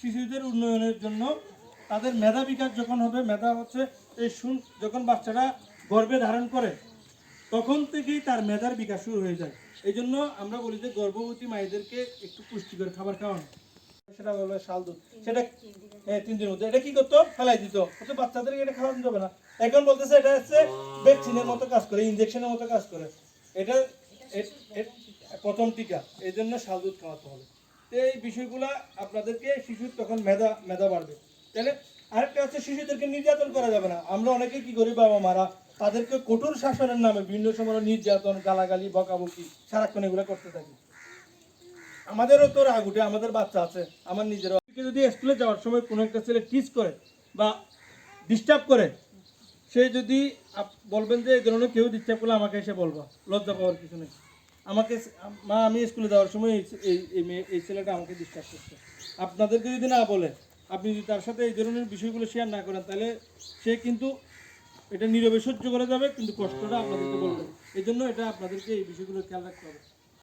শিশুদের উন্নয়নের জন্য তাদের মেধা বিকাশ যখন হবে, মেধা হচ্ছে এই শুন, যখন বাচ্চারা গর্ভে ধারণ করে, তখন থেকেই তার মেধার বিকাশ শুরু হয়ে যায়। এই জন্য আমরা বলি যে গর্ভবতী মায়েদেরকে একটু পুষ্টিকর খাবার খাওয়ানো। সেটা হলো শাল দুধ। সেটা হ্যাঁ তিন দিনের মধ্যে। এটা কি করতো? ফেলাই দিত। অত বাচ্চাদেরকে এটা খাওয়ানো যাবে না। এখন বলতেছে এটা হচ্ছে ভ্যাকসিনের মতো কাজ করে, ইনজেকশনের মতো কাজ করে। এটা প্রথম টিকা। এই জন্য শাল দুধ খাওয়াতে হবে। তো এই বিষয়গুলা আপনাদেরকে শিশুর তখন মেধা মেধা বাড়বে। তাহলে আরেকটা হচ্ছে শিশুদেরকে নির্যাতন করা যাবে না। আমরা অনেকে কি করি, বাবা মারা তাদেরকে কঠোর শাসনের নামে বিভিন্ন সময় নির্যাতন, গালাগালি, বকাবকি সারাক্ষণ এগুলো করতে থাকি। আমাদেরও তো রাগ উঠে, আমাদের বাচ্চা আছে, আমার নিজেরও। যদি স্কুলে যাওয়ার সময় কোনো একটা ছেলে টিচ করে বা ডিস্টার্ব করে, সে যদি বলবেন যে, এই ধরনের কেউ ডিস্টার্ব করলে আমাকে এসে বলবা, লজ্জা পাওয়ার কিছু নেই। আমাকে মা, আমি স্কুলে যাওয়ার সময় এই এই- ছেলেটা আমাকে ডিস্টার্ব করছে। আপনাদেরকে যদি না বলে, আপনি যদি তার সাথে এই ধরনের বিষয়গুলো শেয়ার না করেন, তাহলে সে কিন্তু এটা নীরবে সহ্য করে যাবে, কিন্তু কষ্টটা আপনাদেরকে বলবে। এই জন্য এটা আপনাদেরকে এই বিষয়গুলো খেয়াল রাখতে হবে।